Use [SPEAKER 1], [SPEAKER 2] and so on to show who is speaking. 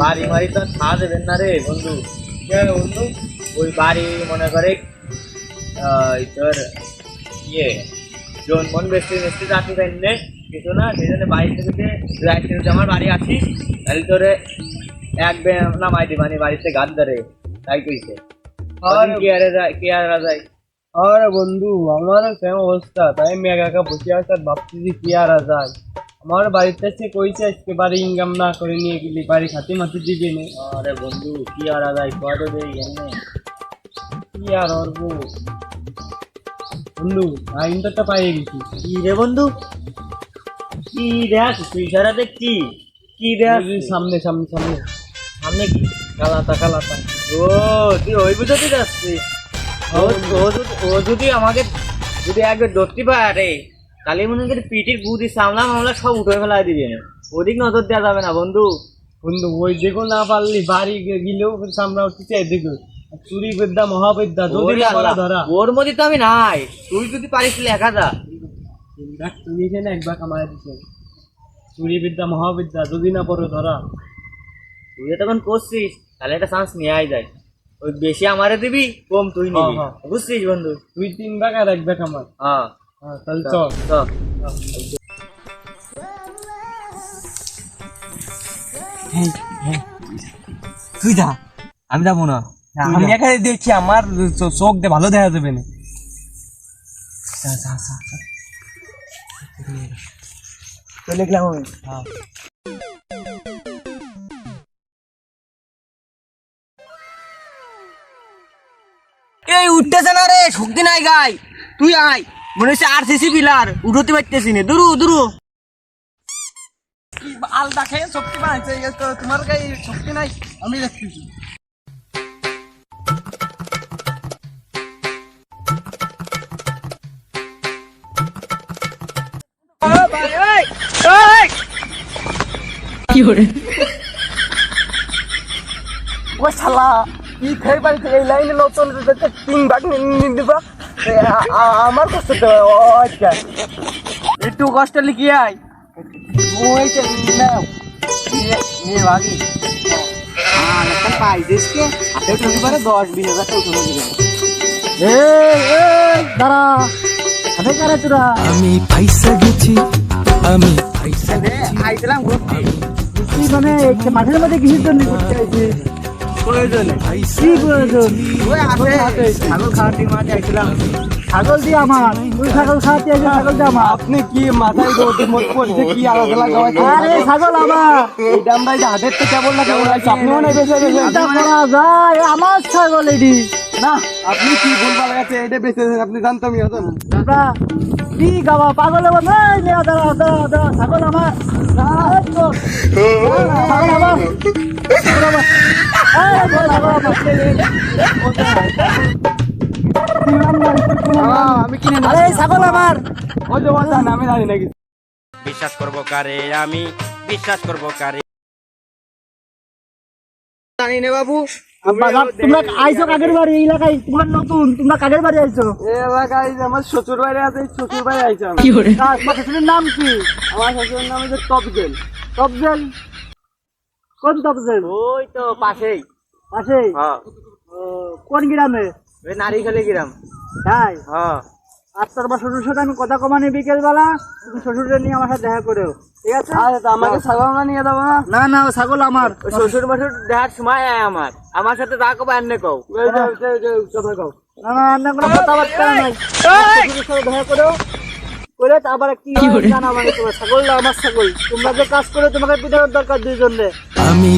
[SPEAKER 1] বাড়ি মারি তো ছাড়া দেবেন না রে বন্ধু। বন্ধু? ওই বাড়ি মনে করে তোর ইয়ে জন্মন বেশি বেশি রাখি ফেললে কিছু না সেই জন্য বাড়ি থেকে রাইতে যদি আমার বাড়ি আসিস তাহলে তোরে এক বে নামাই দিবানি বাড়িতে গান ধরে। তাই কইছে। কি আরে যায় কি আর যায়?
[SPEAKER 2] আরে বন্ধু আমার সেম অবস্থা তাই আমি একা একা বসে আছে আর ভাবছি যে কি আর যায়। আমার বাড়িতে সে কইছে আজকে বাড়ি ইনকাম না করে নিয়ে গেলি বাড়ি খাতে মাতে দিবে না।
[SPEAKER 1] আরে বন্ধু কি আর যায় কত দে এনে
[SPEAKER 2] কি আর অর্ব? বন্ধু লাইনটা তো পাইয়ে গেছি।
[SPEAKER 1] কি রে বন্ধু? কি দেখ তুই সারাতে কি? কি দেখ
[SPEAKER 2] সামনে সামনে সামনে।
[SPEAKER 1] সামনে কি?
[SPEAKER 2] কালাতা কালাতা।
[SPEAKER 1] ও তুই ওই বুঝতে যাচ্ছিস। যদি ও যদি আমাকে যদি একবার ধরতে পারে তাহলে মনে করি পিটির বুদ্ধি সামলা মামলা সব উঠে ফেলা দিবে। ওদিক নজর দেওয়া যাবে না বন্ধু।
[SPEAKER 2] বন্ধু ওই দেখো না পারলি বাড়ি গেলেও সামনে উঠতেছে এদিকে। চুরি বিদ্যা মহাবিদ্যা যদি ধরা।
[SPEAKER 1] ওর মধ্যে তো আমি নাই। তুই যদি পারিস লেখা যা
[SPEAKER 2] তুমি এখানে একবার কামায় চুরি বিদ্যা মহাবিদ্যা যদি না পড়ো ধরা।
[SPEAKER 1] তুই তখন করছিস তাহলে একটা চান্স নেওয়াই যায় ওই বেশি আমারে দিবি কম তুই নিবি।
[SPEAKER 2] হ্যাঁ,
[SPEAKER 1] বুঝছিস বন্ধু?
[SPEAKER 2] তুই তিন ভাগ আর এক ভাগ আমার
[SPEAKER 1] হ্যাঁ
[SPEAKER 2] হ্যাঁ। তাহলে চল
[SPEAKER 1] চল
[SPEAKER 3] তুই যা। আমি যাব না। আমি এখানে দেখছি আমার চোখ দিয়ে ভালো দেখা যাবে না। চলে গেলাম আমি। হ্যাঁ। এই উঠতেছে না রে শক্তি নাই গাই। তুই আয়। মনে হচ্ছে আর সিসি পিলার উঠতে পারতেছি না। দুরু দুরু। আলদা খেয়ে শক্তি বানাইছে তোমার গায়ে শক্তি নাই, আমি দেখতেছি। ও শালা, কি খেয়ে বাড়িতে এই লাইনে নতুন তিন ভাগ নিয়ে দিবা আমার কষ্ট তো ও আচ্ছা। একটু কষ্ট লিখিয়ে আয়। ওই যে নাও। নিয়ে নিয়ে ভাগি। আর একটা পাইছিস কে? হাতে উঠে পারে দশ বিশ হাজার টাকা উঠে দিবে এই এই দাঁড়া। হাতে কারা তোরা।
[SPEAKER 4] আমি ফাইসা গেছি আমি ফাইসা
[SPEAKER 3] আইছিলাম ঘুরতে। মানে মাঠের মধ্যে কিসের জন্য ঘুরতে আইছিস প্রয়োজনে। কি প্রয়োজন? ছাগল খাওয়াতে মাঠে আইছিলাম। ছাগল দিয়ে আমার। তুই ছাগল খাওয়াতে আইছিস ছাগল দিয়ে আমার। আপনি কি মাথায় রোদের মধ্যে পড়ছে কি আলাদা লাগা আরে ছাগল আমার। এই দামটা যে হাতের তো কেবল না কেবল আছে আপনিও না বেঁচে এটা করা যায়। আমার ছাগল এডি না আপনি কি ভুলভাল লাগাচ্ছে এটা বেঁচে আপনি জানতামই হতো না দাদা কি গাওয়া পাগল হব? না দাঁড়া দাঁড়া দাঁড়া ছাগল আমার। ছাগল আমার। আমি কিনে আরে ছাগল আমার। আমি জানি নাকি
[SPEAKER 5] বিশ্বাস করব কারে আমি বিশ্বাস করব কারে।
[SPEAKER 3] জানি না বাবু। তোমরা আইছো কাকের বাড়ি? এই এলাকায় তোমার নতুন তোমরা কাকের বাড়ি আইছো? এলাকায় আমার শ্বশুর বাড়ি আছে শ্বশুর বাড়ি আইছো কি করে? শ্বশুরের নাম কি? আমার শ্বশুরের নাম হচ্ছে তপজেল তপজেল কোন তপজেল
[SPEAKER 1] ওই তো পাশেই।
[SPEAKER 3] পাশে
[SPEAKER 1] হ্যাঁ।
[SPEAKER 3] কোন গ্রামে?
[SPEAKER 1] ওই নারী খেলে গেলাম
[SPEAKER 3] তাই?
[SPEAKER 1] হ্যাঁ।
[SPEAKER 3] আর তোর আমার শ্বশুর সাথে আমি কথা কমানি বিকেল বেলা তুমি শ্বশুরের নিয়ে আমার সাথে দেখা করেও। ঠিক আছে? আমাকে ছাগল না নিয়ে যাব না? না না ছাগল আমার।
[SPEAKER 1] ওই শ্বশুর বাসুর দেখার সময় আয় আমার। আমার সাথে যা কবে আন্নে কও।
[SPEAKER 3] না না অন্য কোনো কথাবার্তা নাই। শ্বশুরের সাথে দেখা করেও। করে তারপর কি জানা মানে তোমার ছাগল আমার ছাগল। তোমরা যে কাজ করে তোমাকে পিঠার দরকার দুইজনে
[SPEAKER 4] আমি